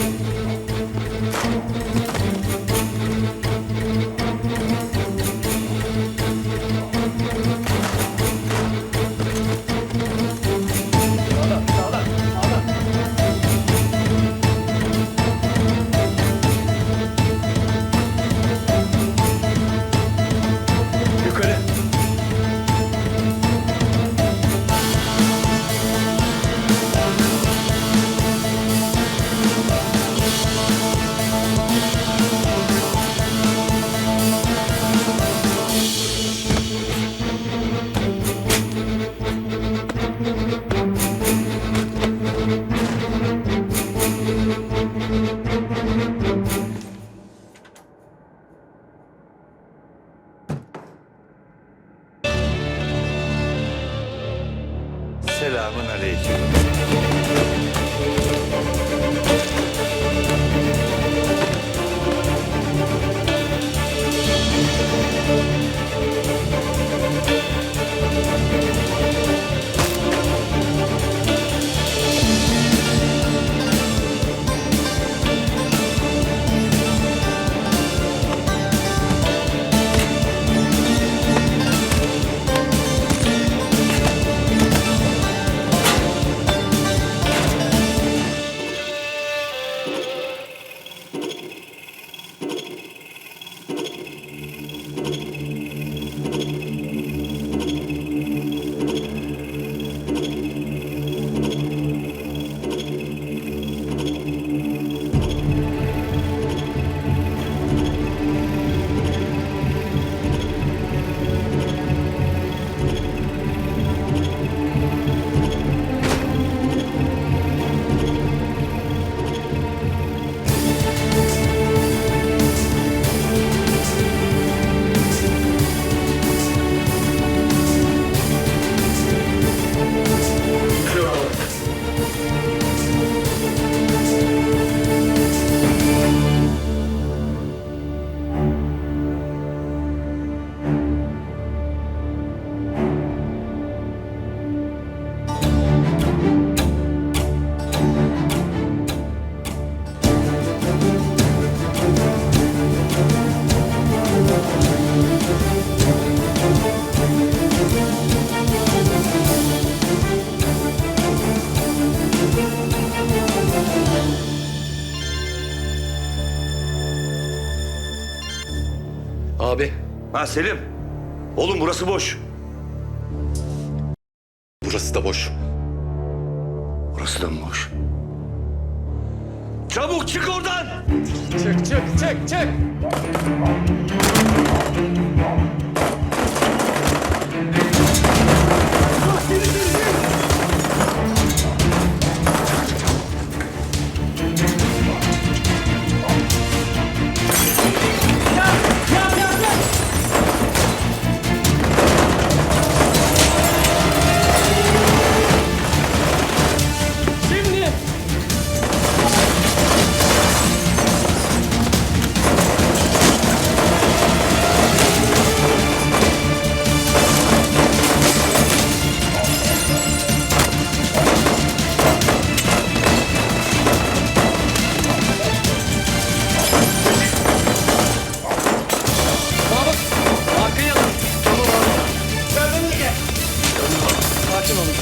Yukarı. Selamun aleyküm. Ha Selim. Oğlum burası boş.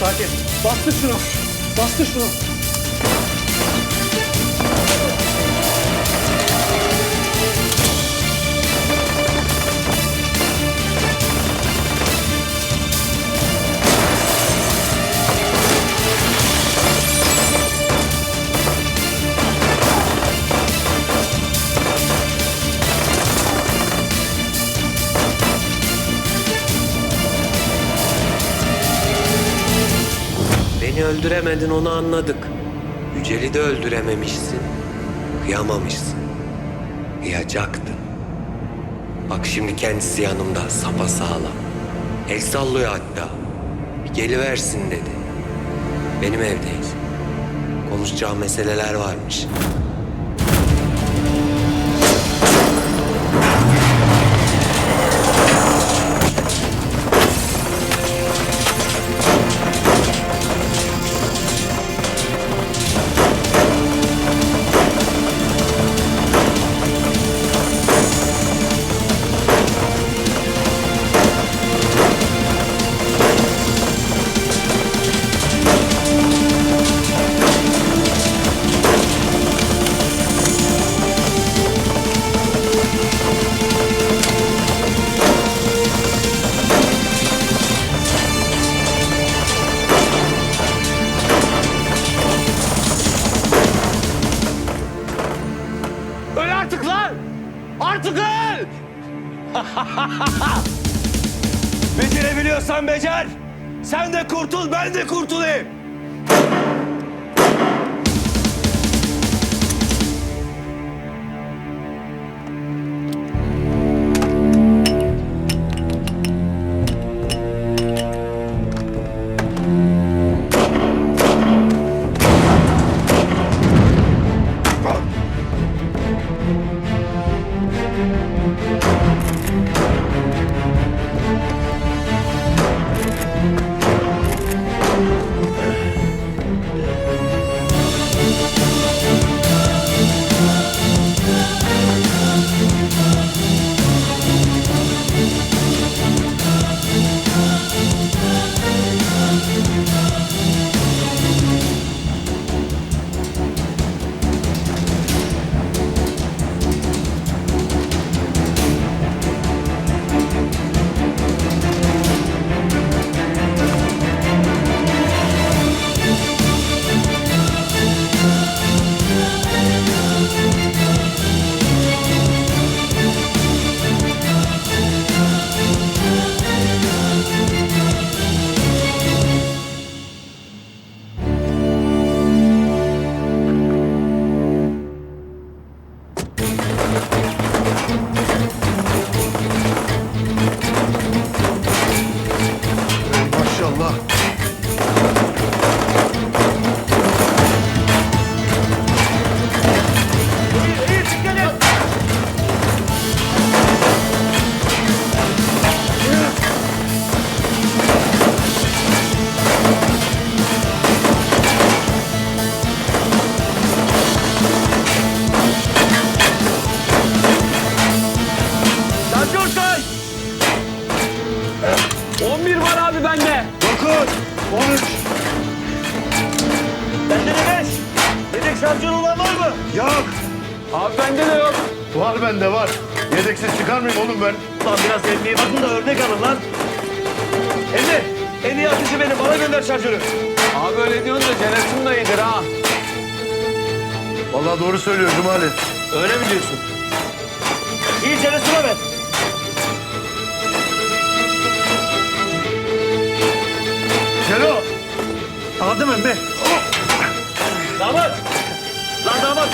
Sakin. Bastır şunu. Bastır şunu. Öldüremedin onu anladık. Yücel'i de öldürememişsin. Kıyamamışsın. Kıyacaktın. Bak şimdi kendisi yanımda sapasağlam. El sallıyor hatta. Bir geliversin dedi. Benim evdeyiz. Konuşacağı meseleler varmış. Becerebiliyorsan becer. Sen de kurtul, ben de kurtulayım. Şarjör olan var mı? Yok. Abi bende de yok. Var bende var. Yedeksiz çıkar mıyım oğlum ben? Lan biraz emniye bakın da örnek alın lan. Emre, en iyi atıcı benim. Bana gönder şarjörü. Abi öyle diyorsun da Cenesim da iyidir ha. Vallahi doğru söylüyor Cumali. Öyle mi diyorsun? İyi çenesine ver. Celo. Aldım Emre. Damat.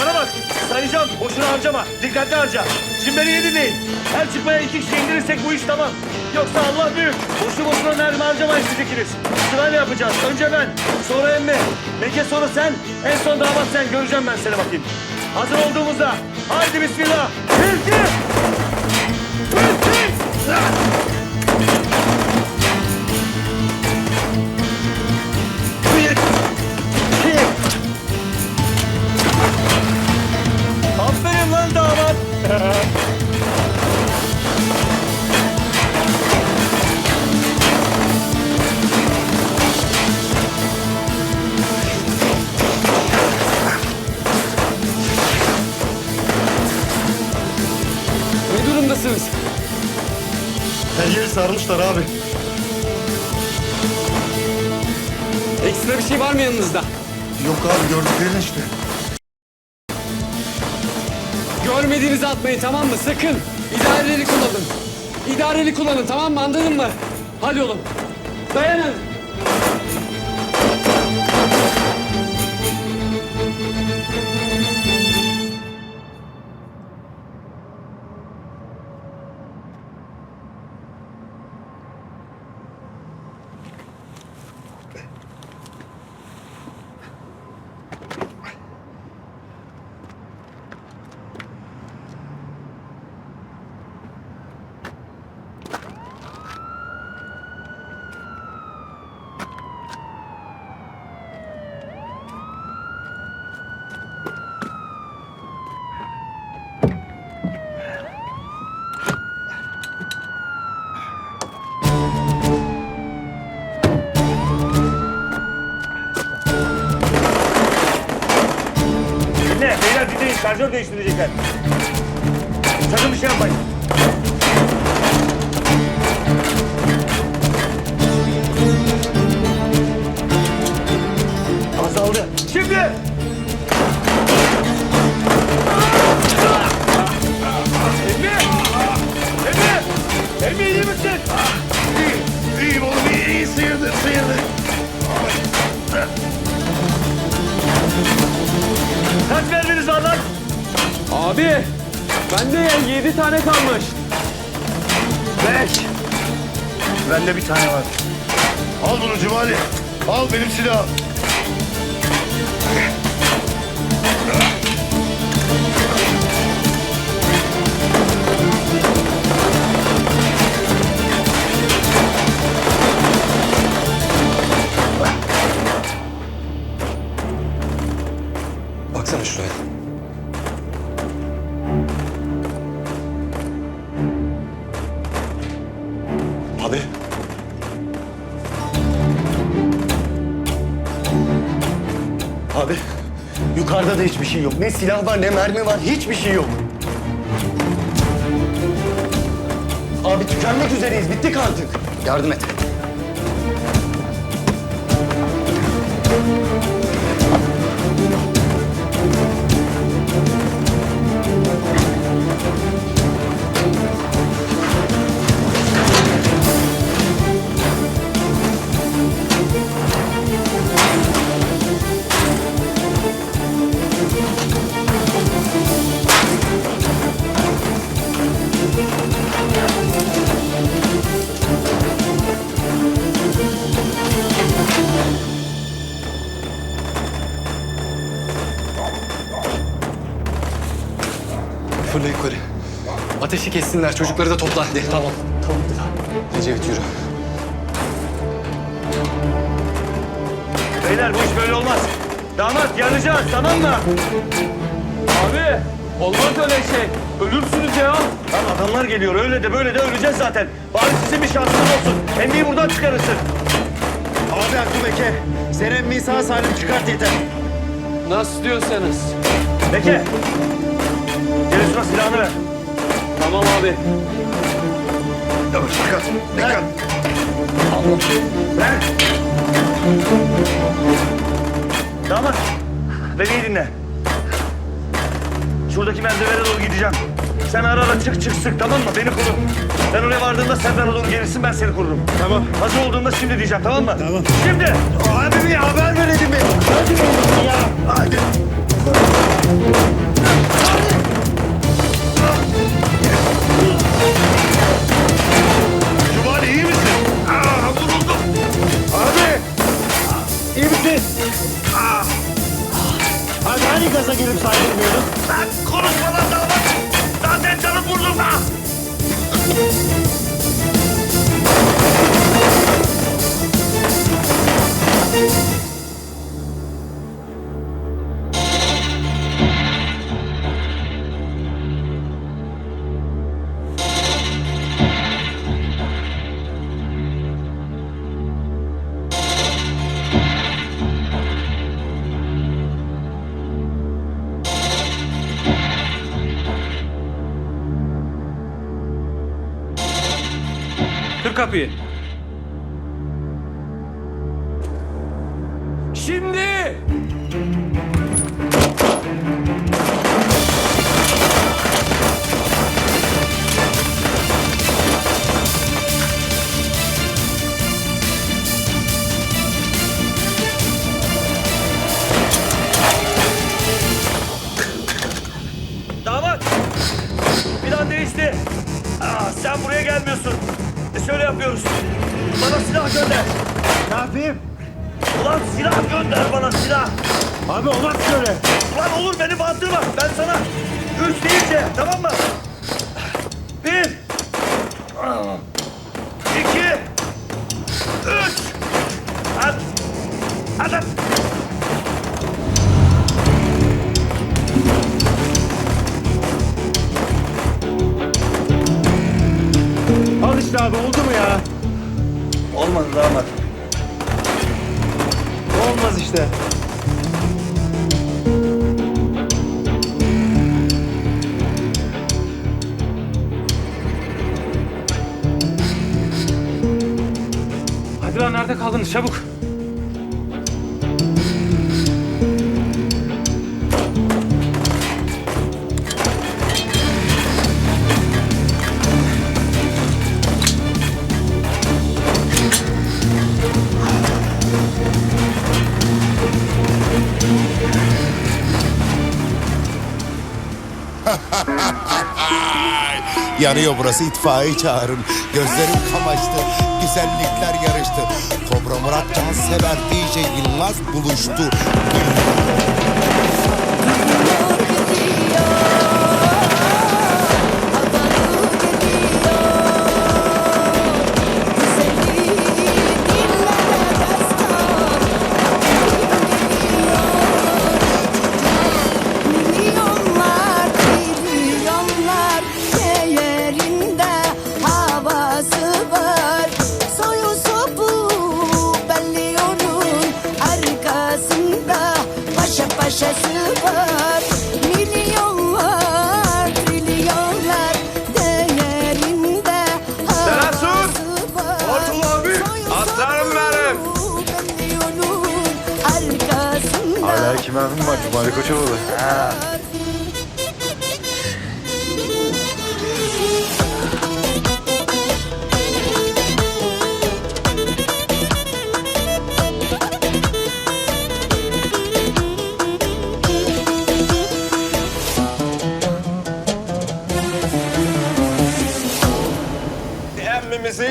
Bana bak. Sayacağım. Boşuna harcama. Dikkatli harca. Şimdi beni iyi dinleyin. Her çıkmaya iki kişi indirirsek bu iş tamam. Yoksa Allah büyük. Boşu boşuna mermi harcamayın siz ikiniz. Sırayla yapacağız. Önce ben. Sonra emmi. Meke sonra sen. En son damat sen. Göreceğim ben seni bakayım. Hazır olduğumuzda. Haydi bismillah. Bir, iki. Damat. Ne durumdasınız? Her yeri sarmışlar abi. Ekstra bir şey var mı yanınızda? Yok abi gördüklerin işte. Görmediğinizi atmayın tamam mı? Sakın. İdareli kullanın. İdareli kullanın tamam mı? Anladın mı? Hadi oğlum. Dayanın. Şarjör değiştirecekler. Abi bende yedi tane kalmış. Beş. Bende bir tane var. Al bunu Cumali. Al benim silahım. Şey yok. Ne silah var ne mermi var. Hiçbir şey yok. Abi tükenmek üzereyiz. Bittik artık. Yardım et. Fırla yukarı. Ateşi kessinler. Çocukları da topla hadi. Tamam. Tamam. Ecevit yürü. Beyler bu iş böyle olmaz. Damat yanacağız tamam mı? Abi olmaz öyle şey. Ölürsünüz ya. Lan adamlar geliyor öyle de böyle de öleceğiz zaten. Bari sizin bir şansınız olsun. Emmi'yi buradan çıkarırsın. Abi aklı Eke. Sen emmiyi sağ salim çıkart yeter. Nasıl diyorsanız. Beke. Gel üstüne silahını ver. Tamam abi. Yavaş dikkat. Dikkat. Ver. Damat. Beni dinle. Şuradaki merdivene doğru gideceğim. Sen ara ara çık çık sık tamam mı? Beni koru. Ben oraya vardığımda sen bana doğru gelirsin ben seni korurum. Tamam. Hazır olduğunda şimdi diyeceğim tamam mı? Tamam. Şimdi. Abi bir haber verelim mi? Hadi ya. Hadi. Cumali iyi misin? Aa, vuruldum. Abi. İyi misin? Abi hani gaza gelip saydırmıyordun? Lan konuşma lan damat. Zaten yapıyoruz. Bana silah gönder. Ne yapayım? Ulan silah gönder bana silah. Abi olmaz şöyle. Ulan olur beni bandırma. Ben sana üç deyince tamam mı? Bir. Damat. Olmaz işte. Hadi lan nerede kaldınız çabuk. Yanıyor burası itfaiye çağırın. Gözlerim kamaştı. Güzellikler yarıştı. Kobra Murat Cansever DJ Yılmaz buluştu. Milyonlar,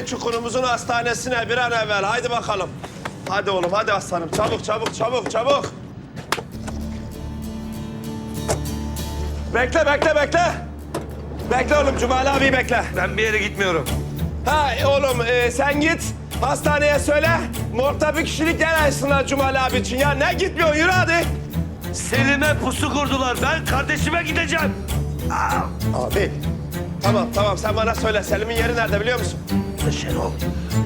Çukurumuzun hastanesine bir an evvel. Haydi bakalım. Hadi oğlum hadi aslanım. Çabuk çabuk çabuk çabuk. Bekle bekle bekle. Bekle oğlum Cumali abi bekle. Ben bir yere gitmiyorum. Ha oğlum e, sen git hastaneye söyle. Morgda bir kişilik yer açsınlar Cumali abi için. Ya ne gitmiyorsun yürü hadi. Selim'e pusu kurdular. Ben kardeşime gideceğim. Abi. Tamam tamam sen bana söyle Selim'in yeri nerede biliyor musun? Şenol.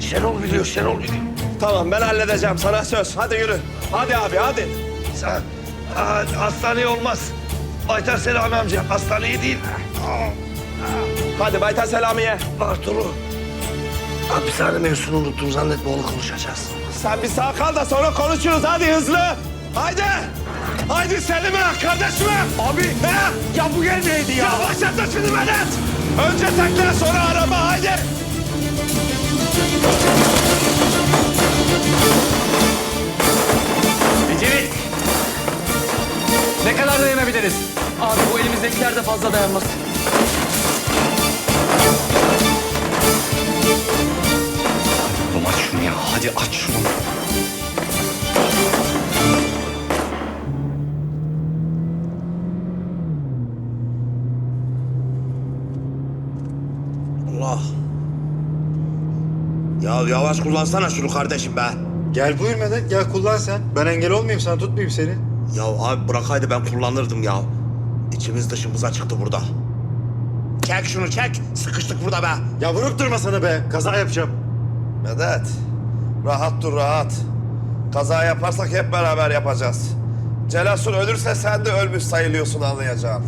Şenol biliyor, Şenol biliyor. Tamam ben halledeceğim sana söz. Hadi yürü. Hadi abi hadi. Sen Aa, hastaneye olmaz. Baytar Selami amca hastaneye değil. Hadi Baytar Selamiye. Bartolu. Hapishane mevzusunu unuttum zannetme onu konuşacağız. Sen bir sağ kal da sonra konuşuruz. Hadi hızlı. Haydi. Haydi Selim'e, kardeşime. Abi. He? Ya bu yer neydi ya? Ya başlatma şimdi Medet. Önce tekne sonra araba haydi. Ne kadar dayanabiliriz? Abi bu elimizdekiler de fazla dayanmaz. Oğlum aç şunu ya. Hadi aç şunu. Allah. Ya yavaş kullansana şunu kardeşim be. Gel buyur Medet. Gel kullan sen. Ben engel olmayayım sana. Tutmayayım seni. Ya abi bırakaydı ben kullanırdım ya. İçimiz dışımıza çıktı burada. Çek şunu çek. Sıkıştık burada be. Ya vurup durma sana be. Kaza yapacağım. Medet. Rahat dur rahat. Kaza yaparsak hep beraber yapacağız. Celasun ölürse sen de ölmüş sayılıyorsun anlayacağım.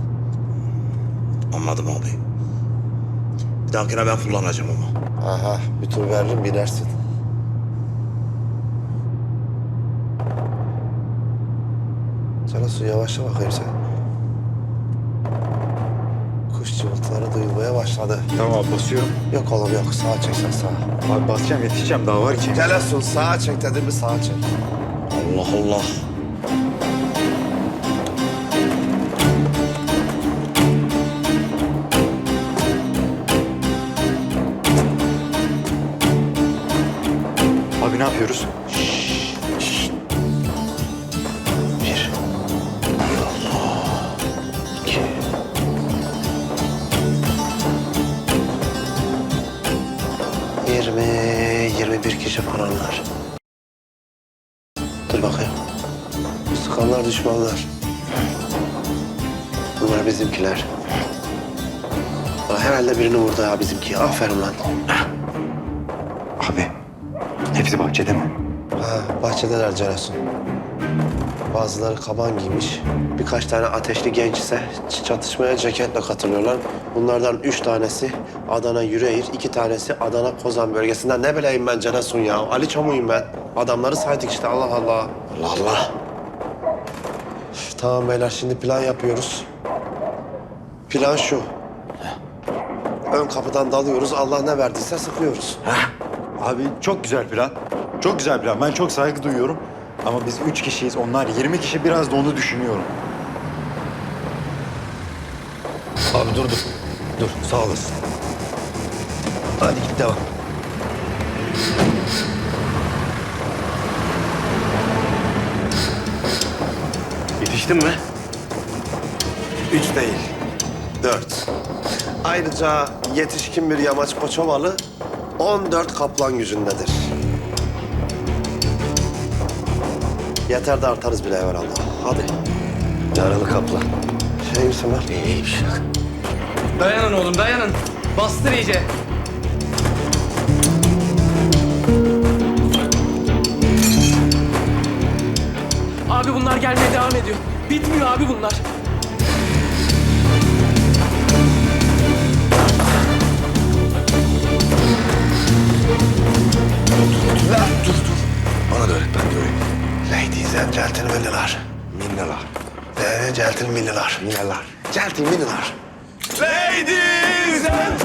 Anladım abi. Bir dahakine ben kullanacağım ama. Aha bir tur veririm binersin. Celasun yavaşla bakayım sen. Kuş cıvıltıları duyulmaya başladı. Tamam basıyorum. Yok oğlum yok sağa çek sen sağa. Abi basacağım yetişeceğim daha var ki. Celasun sağa çek dedim mi sağa çek. Allah Allah. Abi ne yapıyoruz? Bunlar bizimkiler. Ha, herhalde birini vurdu ya bizimki. Aferin lan. Abi hepsi bahçede mi? Ha, bahçedeler Celasun. Bazıları kaban giymiş. Birkaç tane ateşli genç ise ç- çatışmaya ceketle katılıyorlar. Bunlardan üç tanesi Adana Yüreğir, iki tanesi Adana Kozan bölgesinden. Ne bileyim ben Celasun ya. Ali Çamuyum ben. Adamları saydık işte Allah Allah. Allah Allah. Tamam beyler şimdi plan yapıyoruz. Plan şu. Ön kapıdan dalıyoruz. Allah ne verdiyse sıkıyoruz. Abi çok güzel plan. Çok güzel plan. Ben çok saygı duyuyorum. Ama biz üç kişiyiz. Onlar 20 kişi biraz da onu düşünüyorum. abi dur dur. Dur sağ olasın. Hadi git devam. Yetiştin mi? Üç değil, dört. Ayrıca yetişkin bir yamaç koçovalı 14 kaplan gücündedir. Yeter de artarız bile evvelallah. Hadi. Yaralı kaplan. Şey misin lan? İyiymiş. Dayanın oğlum dayanın. Bastır iyice. Abi bunlar gelmeye devam ediyor. Bitmiyor abi bunlar. Gentlemen'lar. Minneler. Gentlemen'lar. Ladies and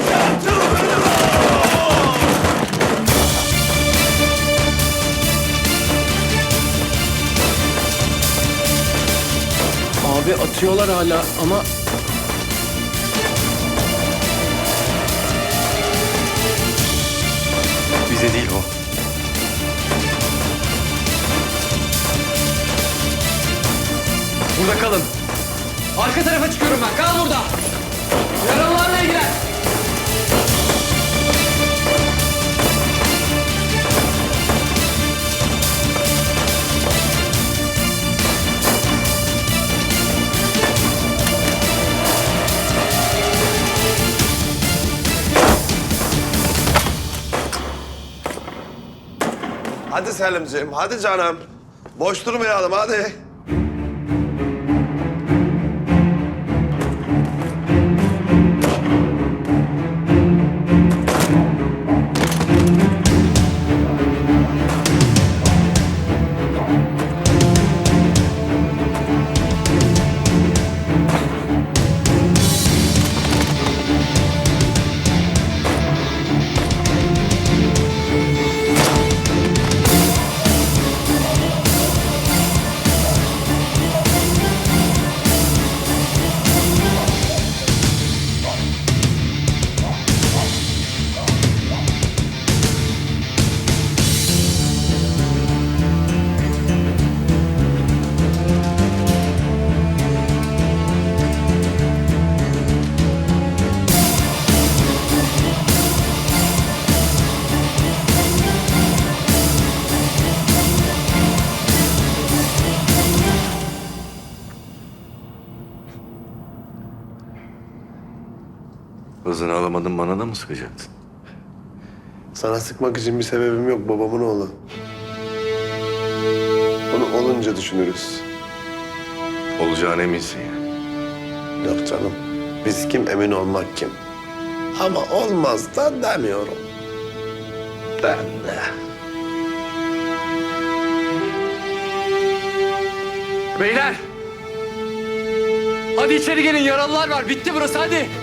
Abi atıyorlar hala ama Bize değil o. burada kalın. Arka tarafa çıkıyorum ben. Kal burada. Yaralılarla ilgilen. Hadi Selimciğim, hadi canım. Boş durmayalım, hadi. Bana da mı sıkacaktın? Sana sıkmak için bir sebebim yok babamın oğlu. Onu olunca düşünürüz. Olacağına eminsin yani. Yok canım. Biz kim emin olmak kim. Ama olmaz da demiyorum. Ben de. Beyler. Hadi içeri gelin yaralılar var. Bitti burası hadi.